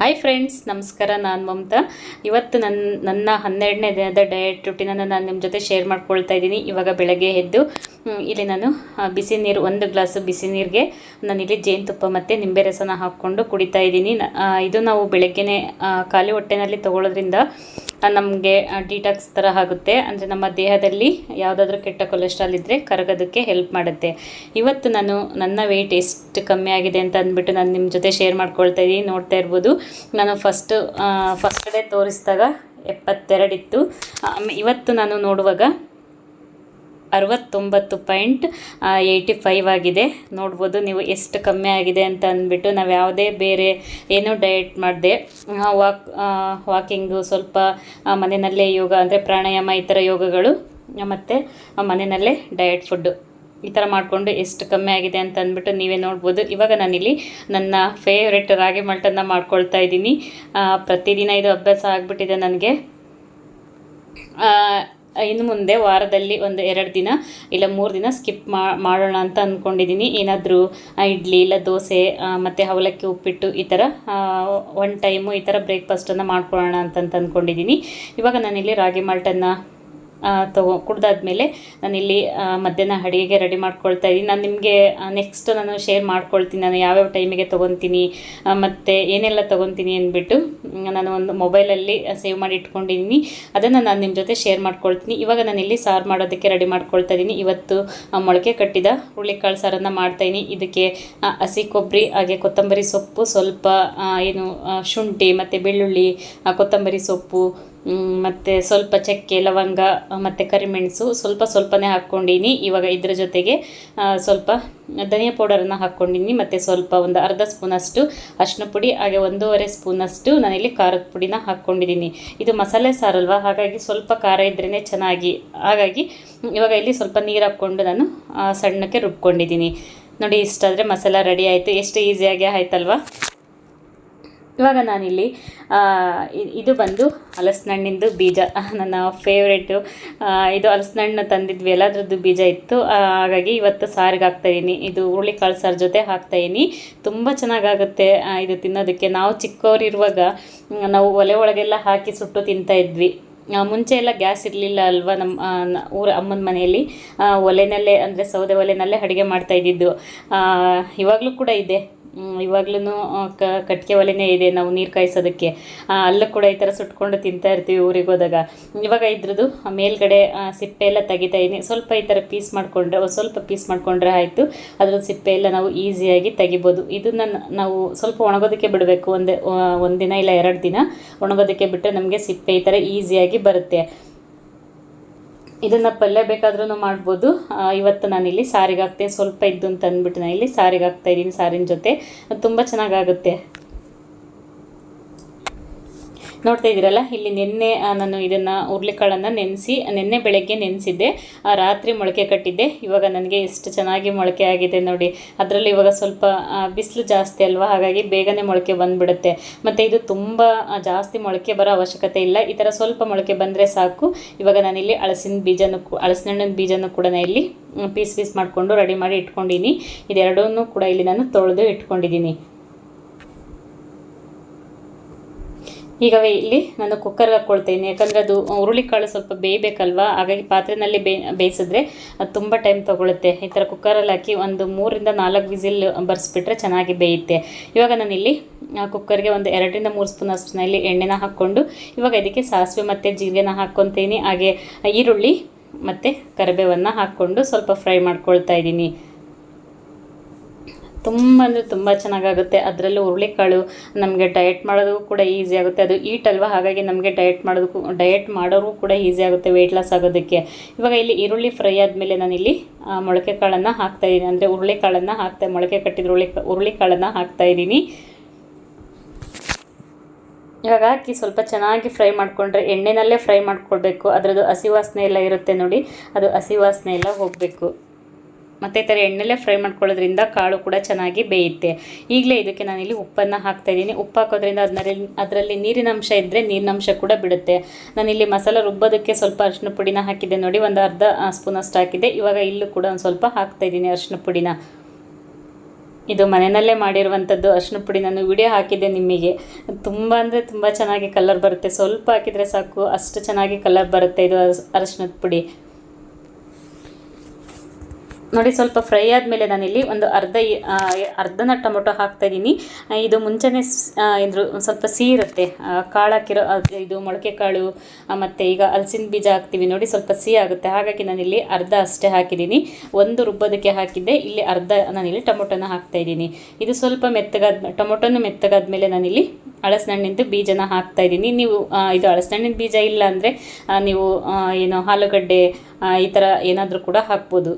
Hi friends ನಮಸ್ಕಾರ, ನಾನು ಮಮತಾ. ಇವತ್ತು ನನ್ನ ನನ್ನ ಹನ್ನೆರಡನೇ ದಿನದ ಡಯಟ್ ರುಟೀನನ್ನು ನಾನು ನಿಮ್ಮ ಜೊತೆ ಶೇರ್ ಮಾಡ್ಕೊಳ್ತಾ ಇದ್ದೀನಿ. ಇವಾಗ ಬೆಳಗ್ಗೆ ಎದ್ದು ಇಲ್ಲಿ ನಾನು ಬಿಸಿ ನೀರು, ಒಂದು ಗ್ಲಾಸ್ ಬಿಸಿ ನೀರಿಗೆ ನಾನಿಲ್ಲಿ ಜೇನುತುಪ್ಪ ಮತ್ತು ನಿಂಬೆ ರಸನ ಹಾಕ್ಕೊಂಡು ಕುಡಿತಾ ಇದ್ದೀನಿ. ಇದು ನಾವು ಬೆಳಗ್ಗೆನೆ ಖಾಲಿ ಹೊಟ್ಟೆನಲ್ಲಿ ತೊಗೊಳ್ಳೋದ್ರಿಂದ ನಮಗೆ ಡಿಟಾಕ್ಸ್ ಥರ ಆಗುತ್ತೆ. ಅಂದರೆ ನಮ್ಮ ದೇಹದಲ್ಲಿ ಯಾವುದಾದ್ರೂ ಕೆಟ್ಟ ಕೊಲೆಸ್ಟ್ರಾಲ್ ಇದ್ದರೆ ಕರಗೋದಕ್ಕೆ ಹೆಲ್ಪ್ ಮಾಡುತ್ತೆ. ಇವತ್ತು ನಾನು, ನನ್ನ ವೆಯ್ಟ್ ಎಷ್ಟು ಕಮ್ಮಿ ಆಗಿದೆ ಅಂತ ಅಂದ್ಬಿಟ್ಟು ನಾನು ನಿಮ್ಮ ಜೊತೆ ಶೇರ್ ಮಾಡ್ಕೊಳ್ತಾ ಇದ್ದೀನಿ. ನೋಡ್ತಾ ಇರ್ಬೋದು, ನಾನು ಫಸ್ಟು ಫಸ್ಟ್ ಡೇ ತೋರಿಸಿದಾಗ ಎಪ್ಪತ್ತೆರಡಿತ್ತು. ಇವತ್ತು ನಾನು ನೋಡುವಾಗ ಅರವತ್ತೊಂಬತ್ತು ಪಾಯಿಂಟ್ ಏಯ್ಟಿ ಫೈವ್ ಆಗಿದೆ. ನೋಡ್ಬೋದು ನೀವು ಎಷ್ಟು ಕಮ್ಮಿ ಆಗಿದೆ ಅಂತ ಅಂದ್ಬಿಟ್ಟು ನಾವು ಯಾವುದೇ ಬೇರೆ ಏನೂ ಡಯಟ್ ಮಾಡಿದೆ. ವಾಕ್ ವಾಕಿಂಗು ಸ್ವಲ್ಪ ಮನೆಯಲ್ಲೇ ಯೋಗ ಅಂದರೆ ಪ್ರಾಣಾಯಾಮ ಈ ಥರ ಯೋಗಗಳು ಮತ್ತು ಮನೆಯಲ್ಲೇ ಡಯಟ್ ಫುಡ್ಡು ಈ ಥರ ಮಾಡಿಕೊಂಡು ಎಷ್ಟು ಕಮ್ಮಿ ಆಗಿದೆ ಅಂತ ಅಂದ್ಬಿಟ್ಟು ನೀವೇ ನೋಡ್ಬೋದು. ಇವಾಗ ನಾನಿಲ್ಲಿ ನನ್ನ ಫೇವ್ರೆಟ್ ರಾಗಿ ಮಲ್ಟನ್ನು ಮಾಡ್ಕೊಳ್ತಾ ಇದ್ದೀನಿ. ಪ್ರತಿದಿನ ಇದು ಅಭ್ಯಾಸ ಆಗಿಬಿಟ್ಟಿದೆ ನನಗೆ. ಇನ್ನು ಮುಂದೆ ವಾರದಲ್ಲಿ ಒಂದು ಎರಡು ದಿನ ಇಲ್ಲ ಮೂರು ದಿನ ಸ್ಕಿಪ್ ಮಾಡೋಣ ಅಂತ ಅಂದ್ಕೊಂಡಿದ್ದೀನಿ. ಏನಾದರೂ ಇಡ್ಲಿ ಇಲ್ಲ ದೋಸೆ ಮತ್ತು ಅವಲಕ್ಕಿ, ಉಪ್ಪಿಟ್ಟು ಈ ಥರ ಒನ್ ಟೈಮು ಈ ಥರ ಬ್ರೇಕ್ಫಾಸ್ಟನ್ನು ಮಾಡ್ಕೊಳ್ಳೋಣ ಅಂತಂತ ಅಂದ್ಕೊಂಡಿದ್ದೀನಿ. ಇವಾಗ ನಾನಿಲ್ಲಿ ರಾಗಿ ಮಾಲ್ಟನ್ನು ತಗೋ ಕುಡ್ದಾದ್ಮೇಲೆ ನಾನಿಲ್ಲಿ ಮಧ್ಯಾಹ್ನ ಅಡುಗೆಗೆ ರೆಡಿ ಮಾಡ್ಕೊಳ್ತಾ ಇದ್ದೀನಿ. ನಾನು ನಿಮಗೆ ನೆಕ್ಸ್ಟ್ ನಾನು ಶೇರ್ ಮಾಡ್ಕೊಳ್ತೀನಿ. ನಾನು ಯಾವ್ಯಾವ ಟೈಮಿಗೆ ತೊಗೊತೀನಿ ಮತ್ತು ಏನೆಲ್ಲ ತೊಗೊತೀನಿ ಅಂದ್ಬಿಟ್ಟು ನಾನು ಒಂದು ಮೊಬೈಲಲ್ಲಿ ಸೇವ್ ಮಾಡಿ ಇಟ್ಕೊಂಡಿದ್ದೀನಿ. ಅದನ್ನು ನಾನು ನಿಮ್ಮ ಜೊತೆ ಶೇರ್ ಮಾಡ್ಕೊಳ್ತೀನಿ. ಇವಾಗ ನಾನು ಇಲ್ಲಿ ಸಾರು ಮಾಡೋದಕ್ಕೆ ರೆಡಿ ಮಾಡ್ಕೊಳ್ತಾ ಇದ್ದೀನಿ. ಇವತ್ತು ಮೊಳಕೆ ಕಟ್ಟಿದ ಹುರುಳಿಕಾಳು ಸಾರನ್ನು ಮಾಡ್ತಾಯಿದ್ದೀನಿ ಇದಕ್ಕೆ ಹಸಿ ಕೊಬ್ಬರಿ ಹಾಗೆ ಕೊತ್ತಂಬರಿ ಸೊಪ್ಪು, ಸ್ವಲ್ಪ ಏನು ಶುಂಠಿ, ಮತ್ತು ಬೆಳ್ಳುಳ್ಳಿ ಕೊತ್ತಂಬರಿ ಸೊಪ್ಪು ಮತ್ತು ಸ್ವಲ್ಪ ಚಕ್ಕೆ, ಲವಂಗ, ಮತ್ತು ಕರಿಮೆಣಸು ಸ್ವಲ್ಪ ಸ್ವಲ್ಪನೇ ಹಾಕ್ಕೊಂಡಿನಿ. ಇವಾಗ ಇದ್ರ ಜೊತೆಗೆ ಸ್ವಲ್ಪ ಧನಿಯಾ ಪೌಡರನ್ನು ಹಾಕ್ಕೊಂಡಿನಿ. ಮತ್ತು ಸ್ವಲ್ಪ ಒಂದು ಅರ್ಧ ಸ್ಪೂನಷ್ಟು ಅರಿಶಿನ ಪುಡಿ, ಹಾಗೆ ಒಂದೂವರೆ ಸ್ಪೂನಷ್ಟು ನಾನಿಲ್ಲಿ ಖಾರದ ಪುಡಿನ ಹಾಕ್ಕೊಂಡಿದ್ದೀನಿ ಇದು ಮಸಾಲೆ ಸಾರಲ್ವ? ಹಾಗಾಗಿ ಸ್ವಲ್ಪ ಖಾರ ಇದ್ರೇ ಚೆನ್ನಾಗಿ. ಹಾಗಾಗಿ ಇವಾಗ ಇಲ್ಲಿ ಸ್ವಲ್ಪ ನೀರು ಹಾಕ್ಕೊಂಡು ನಾನು ಸಣ್ಣಕ್ಕೆ ರುಬ್ಕೊಂಡಿದ್ದೀನಿ ನೋಡಿ, ಇಷ್ಟಾದರೆ ಮಸಾಲ ರೆಡಿ ಆಯಿತು. ಎಷ್ಟು ಈಸಿಯಾಗಿ ಆಯ್ತಲ್ವಾ? ಇವಾಗ ನಾನಿಲ್ಲಿ ಇದು ಬಂದು ಹಲಸಿನಣ್ಣಿಂದು ಬೀಜ. ನನ್ನ ಫೇವ್ರೇಟು ಇದು ಹಲಸಿನಣ್ಣು ತಂದಿದ್ವಿ, ಎಲ್ಲದ್ರದ್ದು ಬೀಜ ಇತ್ತು. ಹಾಗಾಗಿ ಇವತ್ತು ಸಾರಿಗೆ ಹಾಕ್ತಾಯಿದ್ದೀನಿ ಇದು ಹುರುಳಿಕಾಳು ಸಾರು ಜೊತೆ ಹಾಕ್ತಾಯಿದ್ದೀನಿ ತುಂಬ ಚೆನ್ನಾಗಾಗುತ್ತೆ ಇದು ತಿನ್ನೋದಕ್ಕೆ. ನಾವು ಚಿಕ್ಕವರಿರುವಾಗ, ನಾವು ಒಲೆ ಒಳಗೆಲ್ಲ ಹಾಕಿ ಸುಟ್ಟು ತಿಂತಾ ಇದ್ವಿ. ಮುಂಚೆ ಎಲ್ಲ ಗ್ಯಾಸ್ ಇರಲಿಲ್ಲ ಅಲ್ವಾ ನಮ್ಮ ಊರ ಅಮ್ಮನ ಮನೆಯಲ್ಲಿ. ಒಲೆನಲ್ಲೇ, ಅಂದರೆ ಸೌದೆ ಒಲೆನಲ್ಲೇ ಅಡುಗೆ ಮಾಡ್ತಾ ಇದ್ದಿದ್ದು. ಇವಾಗಲೂ ಕೂಡ ಇದೆ. ಇವಾಗ್ಲೂ ಕಟ್ಟಿಗೆ ಒಲೆನೇ ಇದೆ ನಾವು ನೀರು ಕಾಯಿಸೋದಕ್ಕೆ. ಅಲ್ಲೂ ಕೂಡ ಈ ಥರ ಸುಟ್ಕೊಂಡು ತಿಂತಾ ಇರ್ತೀವಿ ಊರಿಗೆ ಹೋದಾಗ. ಇವಾಗ ಇದ್ರದ್ದು ಮೇಲ್ಗಡೆ ಸಿಪ್ಪೆ ಎಲ್ಲ ತೆಗಿತಾ ಇದ್ದೀನಿ ಸ್ವಲ್ಪ ಈ ಥರ ಪೀಸ್ ಮಾಡಿಕೊಂಡ್ರೆ ಸ್ವಲ್ಪ ಪೀಸ್ ಮಾಡಿಕೊಂಡ್ರೆ ಆಯಿತು. ಅದ್ರದ್ದು ಸಿಪ್ಪೆ ಎಲ್ಲ ನಾವು ಈಸಿಯಾಗಿ ತೆಗಿಬೋದು. ಇದನ್ನು ನಾವು ಸ್ವಲ್ಪ ಒಣಗೋದಕ್ಕೆ ಬಿಡಬೇಕು. ಒಂದು ಒಂದು ದಿನ ಇಲ್ಲ ಎರಡು ದಿನ ಒಣಗೋದಕ್ಕೆ ಬಿಟ್ಟರೆ ನಮಗೆ ಸಿಪ್ಪೆ ಈ ಥರ ಈಸಿಯಾಗಿ ಬರುತ್ತೆ. ಇದನ್ನು ಪಲ್ಯ ಬೇಕಾದ್ರೂ ಮಾಡ್ಬೋದು. ಇವತ್ತು ನಾನಿಲ್ಲಿ ಸಾರಿಗೆ ಹಾಕ್ತೀನಿ ಸ್ವಲ್ಪ ಇದ್ದು ಅಂತ ಅಂದ್ಬಿಟ್ಟು ನಾನು ಇಲ್ಲಿ ಸಾರಿಗೆ ಹಾಕ್ತಾ ಇದ್ದೀನಿ ಸಾರಿನ ಜೊತೆ. ಅದು ತುಂಬ ಚೆನ್ನಾಗಾಗುತ್ತೆ. ನೋಡ್ತಾ ಇದ್ದೀರಲ್ಲ? ಇಲ್ಲಿ ನಿನ್ನೆ ನಾನು ಇದನ್ನು ಹುರ್ಳಿಕಾಳನ್ನು ನೆನೆಸಿ, ನಿನ್ನೆ ಬೆಳಗ್ಗೆ ನೆನೆಸಿದ್ದೆ. ರಾತ್ರಿ ಮೊಳಕೆ ಕಟ್ಟಿದ್ದೆ. ಇವಾಗ ನನಗೆ ಎಷ್ಟು ಚೆನ್ನಾಗಿ ಮೊಳಕೆ ಆಗಿದೆ ನೋಡಿ. ಅದರಲ್ಲಿ ಇವಾಗ ಸ್ವಲ್ಪ ಬಿಸಿಲು ಜಾಸ್ತಿ ಅಲ್ವಾ? ಹಾಗಾಗಿ ಬೇಗನೆ ಮೊಳಕೆ ಬಂದುಬಿಡುತ್ತೆ. ಮತ್ತು ಇದು ತುಂಬ ಜಾಸ್ತಿ ಮೊಳಕೆ ಬರೋ ಅವಶ್ಯಕತೆ ಇಲ್ಲ. ಈ ಥರ ಸ್ವಲ್ಪ ಮೊಳಕೆ ಬಂದರೆ ಸಾಕು. ಇವಾಗ ನಾನಿಲ್ಲಿ ಹಳಸಿನ ಬೀಜನೂ ಹಳಸಿನ ಬೀಜನೂ ಕೂಡ ಇಲ್ಲಿ, ಪೀಸ್ ಪೀಸ್ ಮಾಡಿಕೊಂಡು ರೆಡಿ ಮಾಡಿ ಇಟ್ಕೊಂಡಿನಿ ಇದೆರಡನ್ನೂ ಕೂಡ ಇಲ್ಲಿ ನಾನು ತೊಳೆದು ಇಟ್ಕೊಂಡಿದ್ದೀನಿ ಈಗ ಇಲ್ಲಿ ನಾನು ಕುಕ್ಕರ್ಗೆ ಹಾಕ್ಕೊಳ್ತೀನಿ ಯಾಕಂದರೆ ಅದು ಹುರುಳಿಕಾಳು ಸ್ವಲ್ಪ ಬೇಯಬೇಕಲ್ವಾ? ಹಾಗಾಗಿ ಪಾತ್ರೆನಲ್ಲಿ ಬೇ ಬೇಯಿಸಿದ್ರೆ ಅದು ತುಂಬ ಟೈಮ್ ತೊಗೊಳುತ್ತೆ. ಈ ಥರ ಕುಕ್ಕರಲ್ಲಿ ಹಾಕಿ ಒಂದು ಮೂರಿಂದ ನಾಲ್ಕು ವಿಸಿಲ್ ಬರ್ಸ್ಬಿಟ್ರೆ ಚೆನ್ನಾಗಿ ಬೇಯುತ್ತೆ. ಇವಾಗ ನಾನು ಇಲ್ಲಿ ಕುಕ್ಕರ್ಗೆ ಒಂದು ಎರಡರಿಂದ ಮೂರು ಸ್ಪೂನ್ ಅಷ್ಟಿನಲ್ಲಿ ಎಣ್ಣೆನ ಹಾಕ್ಕೊಂಡು, ಇವಾಗ ಇದಕ್ಕೆ ಸಾಸಿವೆ ಮತ್ತು ಜೀರಿಗೆನ ಹಾಕ್ಕೊತೀನಿ. ಹಾಗೆ ಈರುಳ್ಳಿ ಮತ್ತು ಕರಿಬೇವನ್ನು ಹಾಕ್ಕೊಂಡು ಸ್ವಲ್ಪ ಫ್ರೈ ಮಾಡ್ಕೊಳ್ತಾ ಇದ್ದೀನಿ ತುಂಬ ಅಂದರೆ ತುಂಬ ಚೆನ್ನಾಗಾಗುತ್ತೆ. ಅದರಲ್ಲೂ ಹುರುಳಿಕಾಳು ನಮಗೆ ಡಯಟ್ ಮಾಡೋದಕ್ಕೂ ಕೂಡ ಈಸಿ ಆಗುತ್ತೆ. ಅದು ಈಟ್ ಅಲ್ವಾ? ಹಾಗಾಗಿ ನಮಗೆ ಡಯಟ್ ಮಾಡೋದಕ್ಕೂ ಡಯಟ್ ಮಾಡೋರು ಕೂಡ ಈಸಿ ಆಗುತ್ತೆ ವೆಯ್ಟ್ ಲಾಸ್ ಆಗೋದಕ್ಕೆ. ಇವಾಗ ಇಲ್ಲಿ ಈರುಳ್ಳಿ ಫ್ರೈ ಆದಮೇಲೆ ನಾನಿಲ್ಲಿ ಮೊಳಕೆ ಕಾಳನ್ನು ಹಾಕ್ತಾಯಿದ್ದೀನಿ ಅಂದರೆ ಹುರುಳಿಕಾಳನ್ನು ಹಾಕ್ತಾ, ಮೊಳಕೆ ಕಟ್ಟಿದ ಹುರುಳಿ, ಹುರುಳಿಕಾಳನ್ನು ಹಾಕ್ತಾಯಿದ್ದೀನಿ ಇವಾಗ ಹಾಕಿ ಸ್ವಲ್ಪ ಚೆನ್ನಾಗಿ ಫ್ರೈ ಮಾಡಿಕೊಂಡ್ರೆ ಎಣ್ಣೆನಲ್ಲೇ ಫ್ರೈ ಮಾಡಿಕೊಳ್ಬೇಕು. ಅದರದ್ದು ಹಸಿ ವಾಸನೆ ಎಲ್ಲ ಇರುತ್ತೆ ನೋಡಿ. ಅದು ಹಸಿ ವಾಸನೆ ಎಲ್ಲ ಹೋಗಬೇಕು. ಮತ್ತು ಈ ಎಣ್ಣೆಲ್ಲೇ ಫ್ರೈ ಮಾಡ್ಕೊಳ್ಳೋದ್ರಿಂದ ಕಾಳು ಕೂಡ ಚೆನ್ನಾಗಿ ಬೇಯುತ್ತೆ. ಈಗಲೇ ಇದಕ್ಕೆ ನಾನಿಲ್ಲಿ ಉಪ್ಪನ್ನು ಹಾಕ್ತಾ ಇದ್ದೀನಿ. ಉಪ್ಪು ಹಾಕೋದ್ರಿಂದ ಅದರಲ್ಲಿ ಅದರಲ್ಲಿ ನೀರಿನ ಅಂಶ ಇದ್ದರೆ ನೀರಿನ ಅಂಶ ಕೂಡ ಬಿಡುತ್ತೆ. ನಾನಿಲ್ಲಿ ಮಸಾಲ ರುಬ್ಬೋದಕ್ಕೆ ಸ್ವಲ್ಪ ಅರಿಶಿನ ಪುಡಿನ ಹಾಕಿದ್ದೆ ನೋಡಿ, ಒಂದು ಅರ್ಧ ಸ್ಪೂನ್ ಅಷ್ಟು ಹಾಕಿದ್ದೆ. ಇವಾಗ ಇಲ್ಲೂ ಕೂಡ ಒಂದು ಸ್ವಲ್ಪ ಹಾಕ್ತಾ ಇದ್ದೀನಿ ಅರಿಶಿನ ಪುಡಿನ. ಇದು ಮನೆಯಲ್ಲೇ ಮಾಡಿರುವಂಥದ್ದು ಅರಿಶಿನ ಪುಡಿ ನಾನು ವಿಡಿಯೋ ಹಾಕಿದ್ದೆ ನಿಮಗೆ ತುಂಬ ಅಂದರೆ ತುಂಬ ಚೆನ್ನಾಗಿ ಕಲರ್ ಬರುತ್ತೆ. ಸ್ವಲ್ಪ ಹಾಕಿದರೆ ಸಾಕು, ಅಷ್ಟು ಚೆನ್ನಾಗಿ ಕಲರ್ ಬರುತ್ತೆ ಇದು ಅರಿಶಿನದ ಪುಡಿ. ನೋಡಿ ಸ್ವಲ್ಪ ಫ್ರೈ ಆದಮೇಲೆ ನಾನಿಲ್ಲಿ ಒಂದು ಅರ್ಧ ಅರ್ಧನ ಟೊಮೊಟೊ ಹಾಕ್ತಾ ಇದ್ದೀನಿ. ಇದು ಮುಂಚೆನೇ ಇದ್ರ ಸ್ವಲ್ಪ ಸಿಹಿ ಇರುತ್ತೆ ಕಾಳು ಹಾಕಿರೋ ಇದು ಮೊಳಕೆ ಕಾಳು ಮತ್ತು ಈಗ ಹಲ್ಸಿನ ಬೀಜ ಹಾಕ್ತೀವಿ. ನೋಡಿ ಸ್ವಲ್ಪ ಸಿಹಿ ಆಗುತ್ತೆ. ಹಾಗಾಗಿ ನಾನಿಲ್ಲಿ ಅರ್ಧ ಅಷ್ಟೇ ಹಾಕಿದ್ದೀನಿ. ಒಂದು ರುಬ್ಬೋದಕ್ಕೆ ಹಾಕಿದ್ದೆ. ಇಲ್ಲಿ ಅರ್ಧ ನಾನಿಲ್ಲಿ ಟೊಮೊಟೊನ ಹಾಕ್ತಾ ಇದ್ದೀನಿ. ಇದು ಸ್ವಲ್ಪ ಮೆತ್ತಗಾದ, ಟೊಮೊಟೊನು ಮೆತ್ತಗಾದ್ಮೇಲೆ ನಾನಿಲ್ಲಿ ಹಳಸಿನಣ್ಣಿಂದು ಬೀಜನ ಹಾಕ್ತಾ ಇದ್ದೀನಿ. ನೀವು ಇದು ಹಳಸಿನಣ್ಣಿನ ಬೀಜ ಇಲ್ಲ ಅಂದರೆ ನೀವು ಏನು ಆಲೂಗಡ್ಡೆ ಈ ಥರ ಏನಾದರೂ ಕೂಡ ಹಾಕ್ಬೋದು.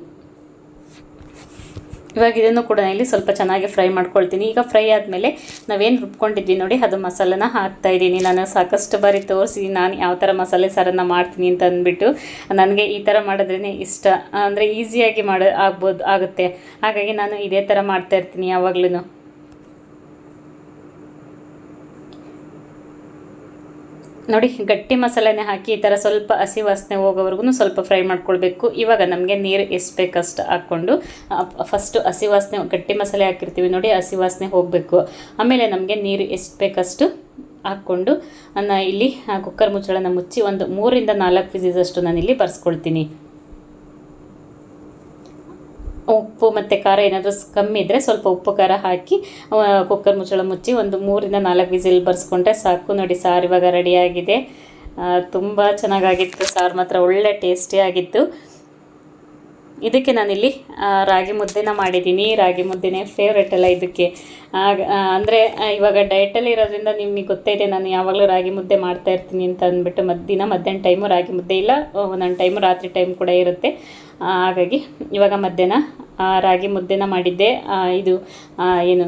ಇವಾಗ ಇದನ್ನು ಕೂಡ ಇಲ್ಲಿ ಸ್ವಲ್ಪ ಚೆನ್ನಾಗಿ ಫ್ರೈ ಮಾಡ್ಕೊಳ್ತೀನಿ. ಈಗ ಫ್ರೈ ಆದಮೇಲೆ ನಾವೇನು ರುಬ್ಕೊಂಡಿದ್ವಿ ನೋಡಿ, ಅದು ಮಸಾಲನ ಹಾಕ್ತಾ ಇದ್ದೀನಿ. ನಾನು ಸಾಕಷ್ಟು ಬಾರಿ ತೋರಿಸಿ ನಾನು ಯಾವ ಥರ ಮಸಾಲೆ ಸಾರನ್ನು ಮಾಡ್ತೀನಿ ಅಂತ ಅಂದ್ಬಿಟ್ಟು ನನಗೆ ಈ ಥರ ಮಾಡಿದ್ರೇ ಇಷ್ಟ. ಅಂದರೆ ಈಸಿಯಾಗಿ ಮಾಡ ಆಗ್ಬೋದು ಆಗುತ್ತೆ. ಹಾಗಾಗಿ ನಾನು ಇದೇ ಥರ ಮಾಡ್ತಾ ಇರ್ತೀನಿ ಯಾವಾಗ್ಲೂ ನೋಡಿ, ಗಟ್ಟಿ ಮಸಾಲೆನೇ ಹಾಕಿ ಈ ಥರ ಸ್ವಲ್ಪ ಹಸಿ ವಾಸನೆ ಹೋಗೋವರೆಗೂ ಸ್ವಲ್ಪ ಫ್ರೈ ಮಾಡ್ಕೊಳ್ಬೇಕು. ಇವಾಗ ನಮಗೆ ನೀರು ಎಷ್ಟು ಬೇಕಷ್ಟು ಹಾಕ್ಕೊಂಡು ಫಸ್ಟು ಹಸಿ ವಾಸನೆ, ಗಟ್ಟಿ ಮಸಾಲೆ ಹಾಕಿರ್ತೀವಿ ನೋಡಿ, ಹಸಿ ವಾಸನೆ ಹೋಗಬೇಕು. ಆಮೇಲೆ ನಮಗೆ ನೀರು ಎಷ್ಟು ಬೇಕಷ್ಟು ಹಾಕ್ಕೊಂಡು ನಾನು ಇಲ್ಲಿ ಕುಕ್ಕರ್ ಮುಚ್ಚಳನ ಮುಚ್ಚಿ ಒಂದು ಮೂರಿಂದ ನಾಲ್ಕು ಪೀಸಿಸಷ್ಟು ನಾನು ಇಲ್ಲಿ ಬರ್ಸ್ಕೊಳ್ತೀನಿ. ಉಪ್ಪು ಮತ್ತು ಖಾರ ಏನಾದರೂ ಕಮ್ಮಿ ಇದ್ದರೆ ಸ್ವಲ್ಪ ಉಪ್ಪು ಖಾರ ಹಾಕಿ ಕುಕ್ಕರ್ ಮುಚ್ಚಳ ಮುಚ್ಚಿ ಒಂದು ಮೂರಿಂದ ನಾಲ್ಕು ವಿಸಿಲ್ ಬರ್ಸ್ಕೊಂಡ್ರೆ ಸಾಕು ನೋಡಿ ಸಾರು ಇವಾಗ ರೆಡಿಯಾಗಿದೆ ತುಂಬ ಚೆನ್ನಾಗಾಗಿತ್ತು ಸಾರು, ಮಾತ್ರ ಒಳ್ಳೆ ಟೇಸ್ಟಿಯಾಗಿತ್ತು ಇದಕ್ಕೆ ನಾನಿಲ್ಲಿ ರಾಗಿ ಮುದ್ದೆನ ಮಾಡಿದ್ದೀನಿ. ರಾಗಿ ಮುದ್ದೆನೇ ಫೇವ್ರೆಟ್ ಅಲ್ಲ ಇದಕ್ಕೆ. ಅಂದರೆ ಇವಾಗ ಡಯಟಲ್ಲಿ ಇರೋದ್ರಿಂದ ನಿಮಗೆ ಗೊತ್ತೇ ಇದೆ, ನಾನು ಯಾವಾಗಲೂ ರಾಗಿ ಮುದ್ದೆ ಮಾಡ್ತಾ ಇರ್ತೀನಿ ಅಂತ ಅಂದ್ಬಿಟ್ಟು ಮಧ್ಯ ದಿನ ಮಧ್ಯಾಹ್ನ ಟೈಮು ರಾಗಿ ಮುದ್ದೆ ಇಲ್ಲ, ಒಂದೊಂದು ಟೈಮು ರಾತ್ರಿ ಟೈಮ್ ಕೂಡ ಇರುತ್ತೆ. ಹಾಗಾಗಿ ಇವಾಗ ಮಧ್ಯಾಹ್ನ ರಾಗಿ ಮುದ್ದೆನ ಮಾಡಿದ್ದೆ. ಇದು ಏನು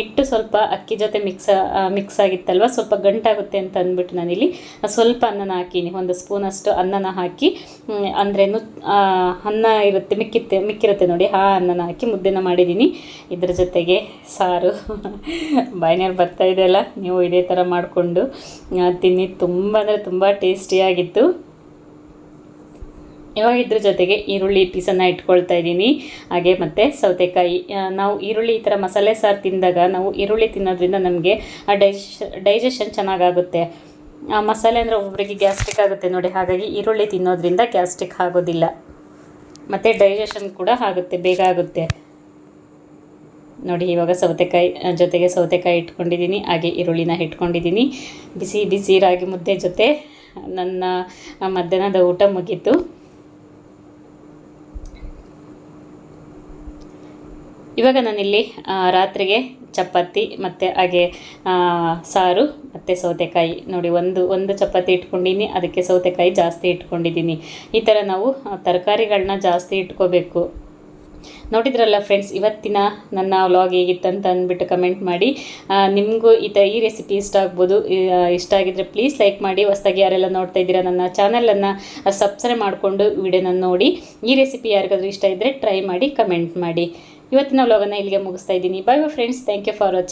ಇಟ್ಟು ಸ್ವಲ್ಪ ಅಕ್ಕಿ ಜೊತೆ ಮಿಕ್ಸ್ ಮಿಕ್ಸ್ ಆಗಿತ್ತಲ್ವ? ಸ್ವಲ್ಪ ಗಂಟಾಗುತ್ತೆ ಅಂತ ಅಂದ್ಬಿಟ್ಟು ನಾನಿಲ್ಲಿ ಸ್ವಲ್ಪ ಅನ್ನನ ಹಾಕೀನಿ. ಒಂದು ಸ್ಪೂನಷ್ಟು ಅನ್ನನ ಹಾಕಿ ಅಂದ್ರೆ ನು ಅನ್ನ ಇರುತ್ತೆ, ಮಿಕ್ಕಿತ್ತೆ, ಮಿಕ್ಕಿರುತ್ತೆ ನೋಡಿ. ಆ ಅನ್ನನ ಹಾಕಿ ಮುದ್ದೆನ ಮಾಡಿದ್ದೀನಿ ಇದ್ರ ಜೊತೆಗೆ ಸಾರು. ಬಾಯ್ನೇರು ಬರ್ತಾ ಇದೆಯಲ್ಲ ನೀವು ಇದೇ ಥರ ಮಾಡಿಕೊಂಡು ತಿನ್ನಿ. ತುಂಬ, ಅಂದರೆ ತುಂಬ ಟೇಸ್ಟಿಯಾಗಿತ್ತು. ಇವಾಗ ಇದ್ರ ಜೊತೆಗೆ ಈರುಳ್ಳಿ ಪೀಸನ್ನು ಇಟ್ಕೊಳ್ತಾ ಇದ್ದೀನಿ. ಹಾಗೆ ಮತ್ತು ಸೌತೆಕಾಯಿ ನಾವು ಈರುಳ್ಳಿ ಈ ಥರ ಮಸಾಲೆ ಸಾರು ತಿಂದಾಗ ನಾವು ಈರುಳ್ಳಿ ತಿನ್ನೋದ್ರಿಂದ ನಮಗೆ ಡೈಜೆಷ ಡೈಜೆಷನ್ ಚೆನ್ನಾಗಾಗುತ್ತೆ. ಆ ಮಸಾಲೆ ಅಂದರೆ ಒಬ್ಬೊಬ್ಬರಿಗೆ ಗ್ಯಾಸ್ಟ್ರಿಕ್ ಆಗುತ್ತೆ ನೋಡಿ, ಹಾಗಾಗಿ ಈರುಳ್ಳಿ ತಿನ್ನೋದ್ರಿಂದ ಗ್ಯಾಸ್ಟ್ರಿಕ್ ಆಗೋದಿಲ್ಲ. ಮತ್ತು ಡೈಜೆಷನ್ ಕೂಡ ಆಗುತ್ತೆ, ಬೇಗ ಆಗುತ್ತೆ. ನೋಡಿ, ಇವಾಗ ಸೌತೆಕಾಯಿ ಜೊತೆಗೆ ಸೌತೆಕಾಯಿ ಇಟ್ಕೊಂಡಿದ್ದೀನಿ, ಹಾಗೆ ಈರುಳ್ಳಿನ ಇಟ್ಕೊಂಡಿದ್ದೀನಿ. ಬಿಸಿ ಬಿಸಿ ರಾಗಿ ಮುದ್ದೆ ಜೊತೆ ನನ್ನ ಮಧ್ಯಾಹ್ನದ ಊಟ ಮುಗೀತು. ಇವಾಗ ನಾನಿಲ್ಲಿ ರಾತ್ರಿಗೆ ಚಪಾತಿ ಮತ್ತು ಹಾಗೆ ಸಾರು ಮತ್ತು ಸೌತೆಕಾಯಿ ನೋಡಿ ಒಂದು ಒಂದು ಚಪಾತಿ ಇಟ್ಕೊಂಡಿನಿ, ಅದಕ್ಕೆ ಸೌತೆಕಾಯಿ ಜಾಸ್ತಿ ಇಟ್ಕೊಂಡಿದ್ದೀನಿ ಈ ಥರ ನಾವು ತರಕಾರಿಗಳನ್ನ ಜಾಸ್ತಿ ಇಟ್ಕೋಬೇಕು. ನೋಡಿದ್ರಲ್ಲ ಫ್ರೆಂಡ್ಸ್ ಇವತ್ತಿನ ನನ್ನ ವ್ಲಾಗ್ ಹೇಗಿತ್ತಂತ ಅಂದ್ಬಿಟ್ಟು ಕಮೆಂಟ್ ಮಾಡಿ. ನಿಮಗೂ ಈ ಥರ ಈ ರೆಸಿಪಿ ಇಷ್ಟ ಆಗ್ಬೋದು. ಇಷ್ಟ ಆಗಿದ್ರೆ ಪ್ಲೀಸ್ ಲೈಕ್ ಮಾಡಿ. ಹೊಸದಾಗಿ ಯಾರೆಲ್ಲ ನೋಡ್ತಾ ಇದ್ದೀರಾ, ನನ್ನ ಚಾನಲನ್ನು ಸಬ್ಸ್ಕ್ರೈಬ್ ಮಾಡಿಕೊಂಡು ವಿಡಿಯೋನ ನೋಡಿ. ಈ ರೆಸಿಪಿ ಯಾರಿಗಾದರೂ ಇಷ್ಟ ಇದ್ದರೆ ಟ್ರೈ ಮಾಡಿ ಕಮೆಂಟ್ ಮಾಡಿ. ಇವತ್ತಿನ ವ್ಲಾಗನ್ನು ಇಲ್ಲಿಗೆ ಮುಗಿಸ್ತಾ ಇದ್ದೀನಿ. Bye bye friends thank you for watching